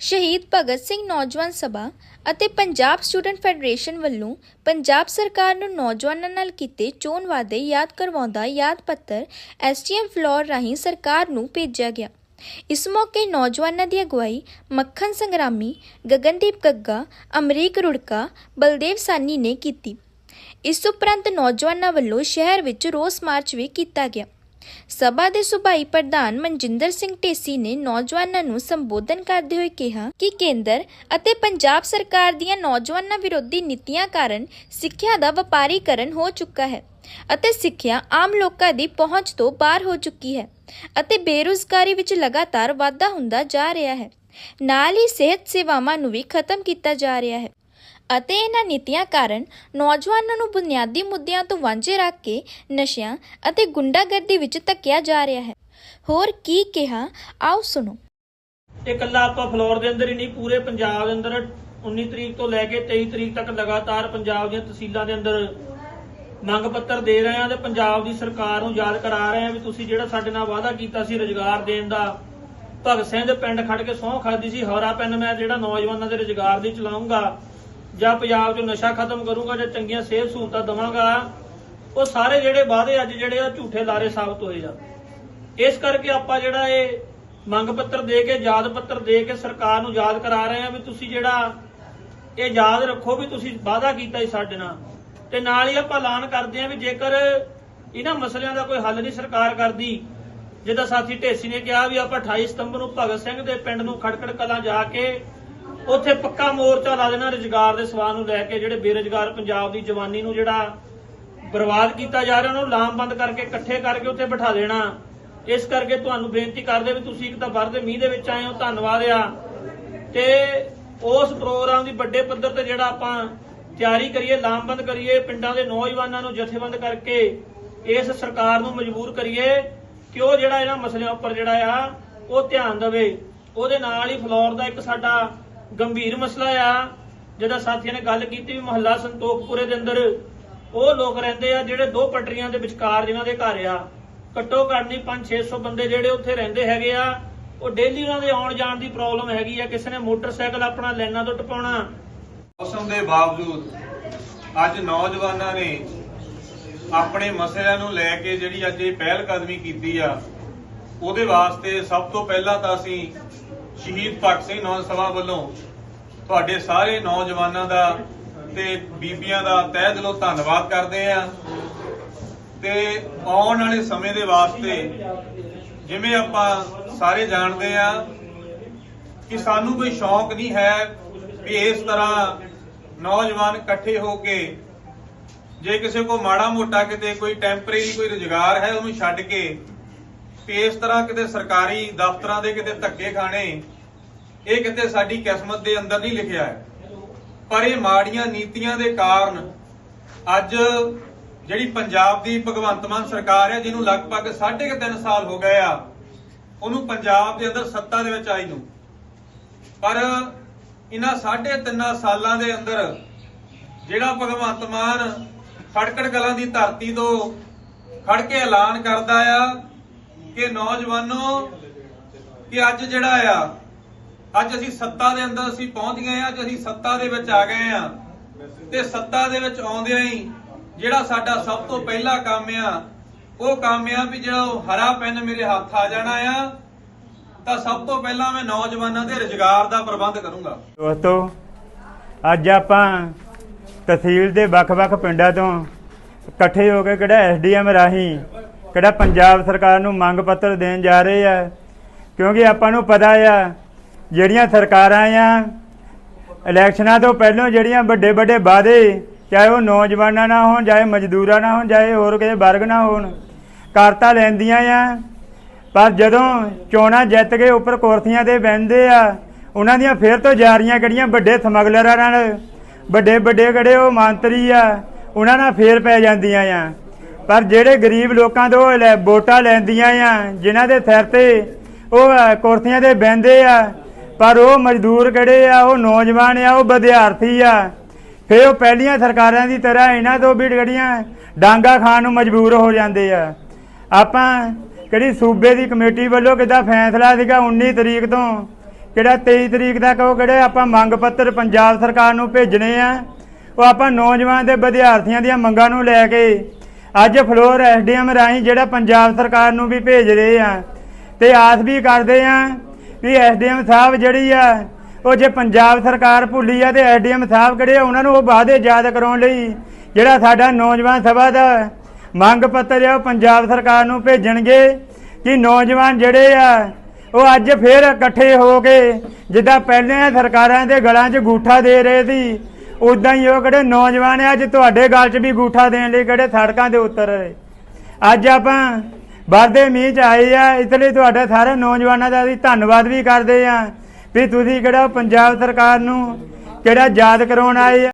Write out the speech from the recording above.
ਸ਼ਹੀਦ ਭਗਤ ਸਿੰਘ ਨੌਜਵਾਨ ਸਭਾ ਅਤੇ ਪੰਜਾਬ ਸਟੂਡੈਂਟ ਫੈਡਰੇਸ਼ਨ ਵੱਲੋਂ ਪੰਜਾਬ ਸਰਕਾਰ ਨੂੰ ਨੌਜਵਾਨਾਂ ਨਾਲ ਕੀਤੇ ਚੋਣ ਵਾਅਦੇ ਯਾਦ ਕਰਵਾਉਂਦਾ ਯਾਦ ਪੱਤਰ ਐਸਟੀਐਮ ਫਲੋਰ ਰਾਹੀਂ ਸਰਕਾਰ ਨੂੰ ਭੇਜਿਆ ਗਿਆ। ਇਸ ਮੌਕੇ ਨੌਜਵਾਨਾਂ ਦੀ ਅਗਵਾਈ ਮੱਖਣ ਸੰਗਰਾਮੀ, ਗਗਨਦੀਪ ਗੱਗਾ, ਅਮਰੀਕ ਰੁੜਕਾ, ਬਲਦੇਵ ਸਾਨੀ ਨੇ ਕੀਤੀ। ਇਸ ਉਪਰੰਤ ਨੌਜਵਾਨਾਂ ਵੱਲੋਂ ਸ਼ਹਿਰ ਵਿੱਚ ਰੋਸ ਮਾਰਚ ਵੀ ਕੀਤਾ ਗਿਆ। ਸਭਾ ਦੇ ਸੁਭਾਈ ਪ੍ਰਧਾਨ ਮਨਜਿੰਦਰ ਸਿੰਘ ਢੇਸੀ ਨੇ ਨੌਜਵਾਨਾਂ ਨੂੰ ਸੰਬੋਧਨ ਕਰਦੇ ਹੋਏ ਕਿਹਾ ਕਿ ਕੇਂਦਰ ਅਤੇ ਪੰਜਾਬ ਸਰਕਾਰ ਦੀਆਂ ਨੌਜਵਾਨਾਂ ਵਿਰੋਧੀ ਨੀਤੀਆਂ ਕਾਰਨ ਸਿੱਖਿਆ ਦਾ ਵਪਾਰੀਕਰਨ ਹੋ ਚੁੱਕਾ ਹੈ ਅਤੇ ਸਿੱਖਿਆ ਆਮ ਲੋਕਾਂ ਦੀ ਪਹੁੰਚ ਤੋਂ ਬਾਹਰ ਹੋ ਚੁੱਕੀ ਹੈ ਅਤੇ ਬੇਰੁਜ਼ਗਾਰੀ ਵਿੱਚ ਲਗਾਤਾਰ ਵਾਧਾ ਹੁੰਦਾ ਜਾ ਰਿਹਾ ਹੈ। ਨਾਲ ਹੀ ਸਿਹਤ ਸੇਵਾਵਾਂ ਨੂੰ ਵੀ ਖਤਮ ਕੀਤਾ ਜਾ ਰਿਹਾ ਹੈ। ਅਤੇ ਇਹਨਾਂ ਨੀਤੀਆਂ ਕਾਰਨ ਨੌਜਵਾਨਾਂ ਨੂੰ ਬੁਨਿਆਦੀ ਮੁੱਦਿਆਂ ਤੋਂ ਵਾਂਝੇ ਰੱਖ ਕੇ ਨਸ਼ਿਆਂ ਅਤੇ ਗੁੰਡਾਗਰਦੀ ਵਿੱਚ ਧੱਕਿਆ ਜਾ ਰਿਹਾ ਹੈ। ਹੋਰ ਕੀ ਕਿਹਾ? ਆਓ ਸੁਣੋ। ਇਹ ਇਕੱਲਾ ਆਪਾਂ ਫਲੋਰ ਦੇ ਅੰਦਰ ਹੀ ਨਹੀਂ, ਪੂਰੇ ਪੰਜਾਬ ਦੇ ਅੰਦਰ 19 ਤਰੀਕ ਤੋਂ ਲੈ ਕੇ 23 ਤਰੀਕ ਤੱਕ ਲਗਾਤਾਰ ਪੰਜਾਬ ਦੀਆਂ ਤਹਿਸੀਲਾਂ ਦੇ ਅੰਦਰ ਮੰਗ ਪੱਤਰ ਦੇ ਰਹੇ ਆ ਤੇ ਪੰਜਾਬ ਦੀ ਸਰਕਾਰ ਨੂੰ ਯਾਦ ਕਰਾ ਰਹੇ ਆ ਵੀ ਤੁਸੀਂ ਜਿਹੜਾ ਸਾਡੇ ਨਾਲ ਵਾਅਦਾ ਕੀਤਾ ਸੀ ਰੁਜ਼ਗਾਰ ਦੇਣ ਦਾ, ਭਗਤ ਸਿੰਘ ਦੇ ਪਿੰਡ ਖੜ ਕੇ ਸਹੁੰ ਖਾਦੀ ਸੀ, ਹੌਰਾ ਪਿੰਡ ਮੈਂ ਜਿਹੜਾ ਨੌਜਵਾਨਾਂ ਦੇ ਰੁਜ਼ਗਾਰ ਦੀ ਚਲਾਉਂਗਾ ਜਾਂ ਪੰਜਾਬ ਚ ਨਸ਼ਾ ਖਤਮ ਕਰੂੰਗਾ ਜਾਂ ਚੰਗੀਆਂ ਸਿਹਤ ਸਹੂਲਤਾਂ ਦਵਾਂਗਾ, ਉਹ ਸਾਰੇ ਜਿਹੜੇ ਵਾਅਦੇ ਅੱਜ ਜਿਹੜੇ ਆ ਝੂਠੇ ਲਾਰੇ ਸਾਬਤ ਹੋਏ ਜਾ ਇਸ ਕਰਕੇ ਆਪਾਂ ਜਿਹੜਾ ਇਹ ਮੰਗ ਪੱਤਰ ਦੇ ਕੇ, ਯਾਦ ਪੱਤਰ ਦੇ ਕੇ ਸਰਕਾਰ ਨੂੰ ਯਾਦ ਕਰਾ ਰਹੇ ਹਾਂ ਵੀ ਤੁਸੀਂ ਜਿਹੜਾ ਇਹ ਯਾਦ ਰੱਖੋ ਵੀ ਤੁਸੀਂ ਵਾਅਦਾ ਕੀਤਾ ਸੀ ਸਾਡੇ ਨਾਲ। ਤੇ ਨਾਲ ਹੀ ਆਪਾਂ ਐਲਾਨ ਕਰਦੇ ਹਾਂ ਵੀ ਜੇਕਰ ਇਹਨਾਂ ਮਸਲਿਆਂ ਦਾ ਕੋਈ ਹੱਲ ਨਹੀਂ ਸਰਕਾਰ ਕਰਦੀ, ਜਿੱਦਾਂ ਸਾਥੀ ਢੇਸੀ ਨੇ ਕਿਹਾ ਵੀ ਆਪਾਂ 28 ਸਤੰਬਰ ਨੂੰ ਭਗਤ ਸਿੰਘ ਦੇ ਪਿੰਡ ਨੂੰ ਖੜਕੜ ਕਲਾਂ ਜਾ ਕੇ ਉੱਥੇ ਪੱਕਾ ਮੋਰਚਾ ਲਾ ਦੇਣਾ, ਰੁਜ਼ਗਾਰ ਦੇ ਸਵਾਲ ਨੂੰ ਲੈ ਕੇ ਜਿਹੜੇ ਬੇਰੁਜ਼ਗਾਰ ਪੰਜਾਬ ਦੀ ਜਵਾਨੀ ਨੂੰ ਜਿਹੜਾ ਬਰਬਾਦ ਕੀਤਾ ਜਾ ਰਿਹਾ, ਉਹਨੂੰ ਲਾਮਬੰਦ ਕਰਕੇ, ਇਕੱਠੇ ਕਰਕੇ ਉੱਥੇ ਬਿਠਾ ਦੇਣਾ। ਇਸ ਕਰਕੇ ਤੁਹਾਨੂੰ ਬੇਨਤੀ ਕਰਦੇ ਵੀ ਤੁਸੀਂ ਇੱਕ ਤਾਂ ਵਰਦੇ ਮੀਂਹ ਦੇ ਵਿੱਚ ਆਏ ਹੋ, ਧੰਨਵਾਦ ਆ। ਤੇ ਉਸ ਪ੍ਰੋਗਰਾਮ ਦੀ ਵੱਡੇ ਪੱਧਰ ਤੇ ਜਿਹੜਾ ਆਪਾਂ ਤਿਆਰੀ ਕਰੀਏ, ਲਾਮਬੰਦ ਕਰੀਏ, ਪਿੰਡਾਂ ਦੇ ਨੌਜਵਾਨਾਂ ਨੂੰ ਜਥੇਬੰਦ ਕਰਕੇ ਇਸ ਸਰਕਾਰ ਨੂੰ ਮਜਬੂਰ ਕਰੀਏ ਕਿ ਉਹ ਜਿਹੜਾ ਇਹਨਾਂ ਮਸਲਿਆਂ ਉੱਪਰ ਜਿਹੜਾ ਆ, ਉਹ ਧਿਆਨ ਦੇਵੇ। ਉਹਦੇ ਨਾਲ ਹੀ ਫਲੋਰ ਦਾ ਇੱਕ ਸਾਡਾ ਗੰਭੀਰ ਮਸਲਾ ਆ। ਜਿਹੜਾ ਸਾਥੀਆਂ ਨੇ ਗੱਲ ਕੀਤੀ ਵੀ ਮਹੱਲਾ ਸੰਤੋਖਪੁਰੇ ਦੇ ਅੰਦਰ, ਉਹ ਲੋਕ ਰਹਿੰਦੇ ਆ ਜਿਹੜੇ ਦੋ ਪਟਰੀਆਂ ਦੇ ਵਿਚਕਾਰ ਜਿਨ੍ਹਾਂ ਦੇ ਘਰ ਆ। ਘੱਟੋ ਘੱਟ ਨਹੀਂ 5-600 ਬੰਦੇ ਜਿਹੜੇ ਉੱਥੇ ਰਹਿੰਦੇ ਹੈਗੇ ਆ। ਉਹ ਡੇਲੀ ਉਹਨਾਂ ਦੇ ਆਉਣ ਜਾਣ ਦੀ ਪ੍ਰੋਬਲਮ ਹੈਗੀ ਆ। ਕਿਸੇ ਨੇ ਮੋਟਰਸਾਈਕਲ ਆਪਣਾ ਲੈਣਾ ਤੋਂ ਟਪਾਉਣਾ। ਮੌਸਮ ਦੇ ਬਾਵਜੂਦ ਅੱਜ ਨੌਜਵਾਨਾਂ ਨੇ ਆਪਣੇ ਮਸਲਿਆਂ ਨੂੰ ਲੈ ਕੇ ਜਿਹੜੀ ਅੱਜ ਇਹ ਪਹਿਲ ਕਦਮੀ ਕੀਤੀ ਆ, ਉਹਦੇ ਵਾਸਤੇ ਸਭ ਤੋਂ ਪਹਿਲਾਂ ਤਾਂ ਅਸੀਂ ਸ਼ਹੀਦ ਭਗਤ ਸਿੰਘ ਨੌਜ ਸਭਾ ਵੱਲੋਂ ਤੁਹਾਡੇ ਸਾਰੇ ਨੌਜਵਾਨਾਂ ਦਾ ਤੇ ਬੀਬੀਆਂ ਦਾ ਤਹਿ ਦਿਲੋਂ ਧੰਨਵਾਦ ਕਰਦੇ ਆ ਤੇ ਆਉਣ ਵਾਲੇ ਸਮੇਂ ਦੇ ਵਾਸਤੇ ਜਿਵੇਂ ਆਪਾਂ ਸਾਰੇ ਜਾਣਦੇ ਆ ਕਿ ਸਾਨੂੰ ਕੋਈ ਸ਼ੌਂਕ ਨਹੀਂ ਹੈ ਵੀ ਇਸ ਤਰ੍ਹਾਂ ਨੌਜਵਾਨ ਇਕੱਠੇ ਹੋ ਕੇ ਜੇ ਕਿਸੇ ਕੋ ਮਾੜਾ ਮੋਟਾ ਕਿਤੇ ਕੋਈ ਟੈਂਪਰੇਰੀ ਕੋਈ ਰੁਜ਼ਗਾਰ ਹੈ ਉਹਨੂੰ ਛੱਡ ਕੇ ਇਸ ਤਰ੍ਹਾਂ ਕਿਤੇ ਸਰਕਾਰੀ ਦਫ਼ਤਰਾਂ ਦੇ ਕਿਤੇ ਧੱਕੇ ਖਾਣੇ ਇਹ ਕਿਤੇ ਸਾਡੀ ਕਿਸਮਤ ਦੇ ਅੰਦਰ ਨਹੀਂ ਲਿਖਿਆ ਹੈ। ਪਰ ਇਹ ਮਾੜੀਆਂ ਨੀਤੀਆਂ ਦੇ ਕਾਰਨ ਅੱਜ ਜਿਹੜੀ ਪੰਜਾਬ ਦੀ ਭਗਵੰਤ ਮਾਨ ਸਰਕਾਰ ਹੈ, ਜਿਹਨੂੰ ਲਗਭਗ 3.5 ਸਾਲ ਹੋ ਗਏ ਆ, ਉਹਨੂੰ ਪੰਜਾਬ ਦੇ ਅੰਦਰ ਸੱਤਾ ਦੇ ਵਿੱਚ ਆਈ ਨੂੰ। ਪਰ ਇਹਨਾਂ 3.5 ਸਾਲਾਂ ਦੇ ਅੰਦਰ ਜਿਹੜਾ ਭਗਵੰਤ ਮਾਨ ਖੜਕੜ ਕਲਾਂ ਦੀ ਧਰਤੀ ਤੋਂ ਖੜ ਕੇ ਐਲਾਨ ਕਰਦਾ ਆ ਕਿ ਨੌਜਵਾਨੋ, ਕਿ ਅੱਜ ਜਿਹੜਾ ਆ ਅੱਜ ਅਸੀਂ ਸੱਤਾ ਦੇ ਅੰਦਰ ਅਸੀਂ ਪਹੁੰਚ ਗਏ ਆ ਅੱਜ ਅਸੀਂ ਸੱਤਾ ਦੇ ਵਿੱਚ ਆ ਗਏ ਆ ਤੇ ਸੱਤਾ ਦੇ ਵਿੱਚ ਆਉਂਦਿਆਂ ਹੀ ਜਿਹੜਾ ਸਾਡਾ ਸਭ ਤੋਂ ਪਹਿਲਾ ਕੰਮ ਆ, ਉਹ ਕੰਮ ਆ ਵੀ ਜਿਹੜਾ ਉਹ ਹਰਾ ਪੈਨ ਮੇਰੇ ਹੱਥ ਆ ਜਾਣਾ ਆ, ਤਾਂ ਸਭ ਤੋਂ ਪਹਿਲਾਂ ਮੈਂ ਨੌਜਵਾਨਾਂ ਦੇ ਰੁਜ਼ਗਾਰ ਦਾ ਪ੍ਰਬੰਧ ਕਰੂੰਗਾ। ਦੋਸਤੋ, ਅੱਜ ਆਪਾਂ ਤਹਿਸੀਲ ਦੇ ਵੱਖ-ਵੱਖ ਪਿੰਡਾਂ ਤੋਂ ਇਕੱਠੇ ਹੋ ਕੇ ਕਿਹੜਾ ਐਸਡੀਐਮ ਰਾਹੀਂ ਕਿਹੜਾ ਪੰਜਾਬ ਸਰਕਾਰ ਨੂੰ ਮੰਗ ਪੱਤਰ ਦੇਣ ਜਾ ਰਹੇ ਆ, ਕਿਉਂਕਿ ਆਪਾਂ ਨੂੰ ਪਤਾ ਆ ਜਿਹੜੀਆਂ ਸਰਕਾਰਾਂ ਆ, ਇਲੈਕਸ਼ਨਾਂ ਤੋਂ ਪਹਿਲਾਂ ਜਿਹੜੀਆਂ ਵੱਡੇ ਵੱਡੇ ਵਾਅਦੇ, ਚਾਹੇ ਉਹ ਨੌਜਵਾਨਾਂ ਨਾਲ ਹੋਣ, ਚਾਹੇ ਮਜ਼ਦੂਰਾਂ ਨਾਲ ਹੋਣ, ਚਾਹੇ ਹੋਰ ਕਿਸੇ ਵਰਗ ਨਾਲ ਹੋਣ, ਕਰਤਾ ਲੈਂਦੀਆਂ ਆ। ਪਰ ਜਦੋਂ ਚੋਣਾਂ ਜਿੱਤ ਕੇ ਉੱਪਰ ਕੁਰਸੀਆਂ ਤੇ ਬੈੰਦੇ ਆ, ਉਹਨਾਂ ਦੀਆਂ ਫੇਰ ਤੋਂ ਜਾਰੀਆਂ ਕਿਹੜੀਆਂ ਵੱਡੇ ਸਮਗਲਰਾਂ ਨਾਲ, ਵੱਡੇ ਵੱਡੇ ਕਿਹੜੇ ਉਹ ਮੰਤਰੀ ਆ, ਉਹਨਾਂ ਨਾਲ ਫੇਰ ਪੈ ਜਾਂਦੀਆਂ ਆ। ਪਰ ਜਿਹੜੇ ਗਰੀਬ ਲੋਕਾਂ ਤੋਂ ਉਹ ਲੈ- ਵੋਟਾਂ ਲੈਂਦੀਆਂ ਆ, ਜਿਨ੍ਹਾਂ ਦੇ ਸਿਰ ਤੇ ਉਹ ਕੁਰਸੀਆਂ ਤੇ ਬੈੰਦੇ ਆ ਪਰ ਉਹ ਮਜ਼ਦੂਰ ਕਿਹੜੇ ਆ? ਉਹ ਨੌਜਵਾਨ ਆ, ਉਹ ਵਿਦਿਆਰਥੀ ਆ। ਫੇਰ ਉਹ ਪਹਿਲੀਆਂ ਸਰਕਾਰਾਂ ਦੀ ਤਰ੍ਹਾਂ ਇਹਨਾਂ ਤੋਂ ਵੀ ਜਿਹੜੀਆਂ ਡਾਂਗਾ ਖਾਣ ਨੂੰ ਮਜਬੂਰ ਹੋ ਜਾਂਦੇ ਆ। ਆਪਾਂ ਕਿਹੜੀ ਸੂਬੇ ਦੀ ਕਮੇਟੀ ਵੱਲੋਂ ਕਿਦਾ ਫੈਸਲਾ ਸੀਗਾ 19 ਤਰੀਕ ਤੋਂ? ਕਿਹੜਾ 23 ਤਰੀਕ ਤੱਕ ਉਹ ਕਿਹੜੇ ਆਪਾਂ ਮੰਗ ਪੱਤਰ ਪੰਜਾਬ ਸਰਕਾਰ ਨੂੰ ਭੇਜਣੇ ਆ? ਉਹ ਆਪਾਂ ਨੌਜਵਾਨ ਦੇ ਵਿਦਿਆਰਥੀਆਂ ਦੀਆਂ ਮੰਗਾਂ ਨੂੰ ਲੈ ਕੇ ਅੱਜ ਫਲੋਰ ਐਸਡੀਐਮ ਰਾਹੀਂ ਜਿਹੜਾ ਪੰਜਾਬ ਸਰਕਾਰ ਨੂੰ ਵੀ ਭੇਜ ਰਹੇ ਆ। ਤੇ ਆਸ ਵੀ ਕਰਦੇ ਆ ਵੀ ਐਸਡੀਐਮ ਸਾਹਿਬ ਜਿਹੜੀ ਆ ਉਹ ਜੇ ਪੰਜਾਬ ਸਰਕਾਰ ਭੁੱਲੀ ਆ ਤੇ ਐਸਡੀਐਮ ਸਾਹਿਬ ਕਿਹੜੇ ਆ, ਉਹਨਾਂ ਨੂੰ ਉਹ ਵਾਅਦੇ ਯਾਦ ਕਰਾਉਣ ਲਈ ਜਿਹੜਾ ਸਾਡਾ ਨੌਜਵਾਨ ਸਭਾ ਦਾ ਮੰਗ ਪੱਤਰ ਆ ਉਹ ਪੰਜਾਬ ਸਰਕਾਰ ਨੂੰ ਭੇਜਣਗੇ ਕਿ ਨੌਜਵਾਨ ਜਿਹੜੇ ਆ ਉਹ ਅੱਜ ਫੇਰ ਇਕੱਠੇ ਹੋ ਕੇ ਜਿੱਦਾਂ ਪਹਿਲੇ ਸਰਕਾਰਾਂ ਦੇ ਗਲਾਂ 'ਚ ਗੂਠਾ ਦੇ ਰਹੇ ਸੀ ਉਦਾਂ ਹੀ ਉਹ ਕਿਹੜੇ ਨੌਜਵਾਨ ਆ ਅੱਜ ਤੁਹਾਡੇ ਗਲ 'ਚ ਵੀ ਗੂਠਾ ਦੇਣ ਲਈ ਕਿਹੜੇ ਸੜਕਾਂ ਤੇ ਉਤਰ ਰਹੇ। ਅੱਜ ਆਪਾਂ ਵਰਦੇ ਮੀਂਹ 'ਚ ਆਏ ਆ ਇਸ ਲਈ ਤੁਹਾਡੇ ਸਾਰੇ ਨੌਜਵਾਨਾਂ ਦਾ ਅਸੀਂ ਧੰਨਵਾਦ ਵੀ ਕਰਦੇ ਆ ਵੀ ਤੁਸੀਂ ਕਿਹੜਾ ਪੰਜਾਬ ਸਰਕਾਰ ਨੂੰ ਕਿਹੜਾ ਯਾਦ ਕਰਾਉਣ ਆਏ ਆ।